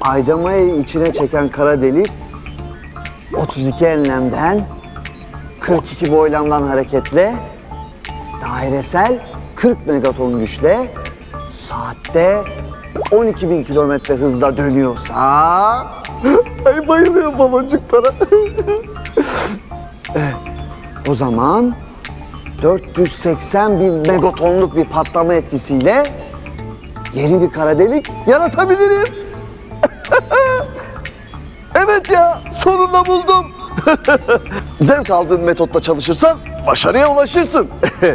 aydamayı içine çeken kara delik 32 enlemden 42 boylamdan hareketle dairesel 40 megaton güçle saatte 12 bin kilometre hızla dönüyorsa... Ay bayılıyorum baloncuklara. Eh, o zaman 480 bin megatonluk bir patlama etkisiyle yeni bir kara delik yaratabilirim. evet ya sonunda buldum. Zevk aldığın metotla çalışırsan başarıya ulaşırsın.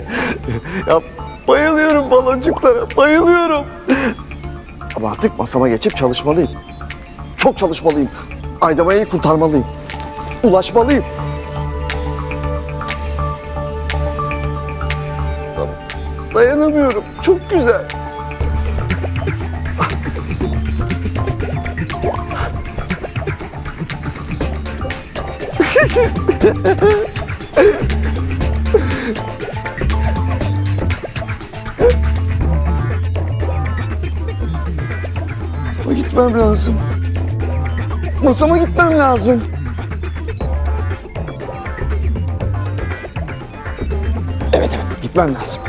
ya bayılıyorum baloncuklara, bayılıyorum. Ama artık masama geçip çalışmalıyım. Çok çalışmalıyım. Aydamayı kurtarmalıyım. Ulaşmalıyım. Dayanamıyorum. Çok güzel. Ama gitmem lazım. Masama gitmem lazım. Evet evet gitmem lazım.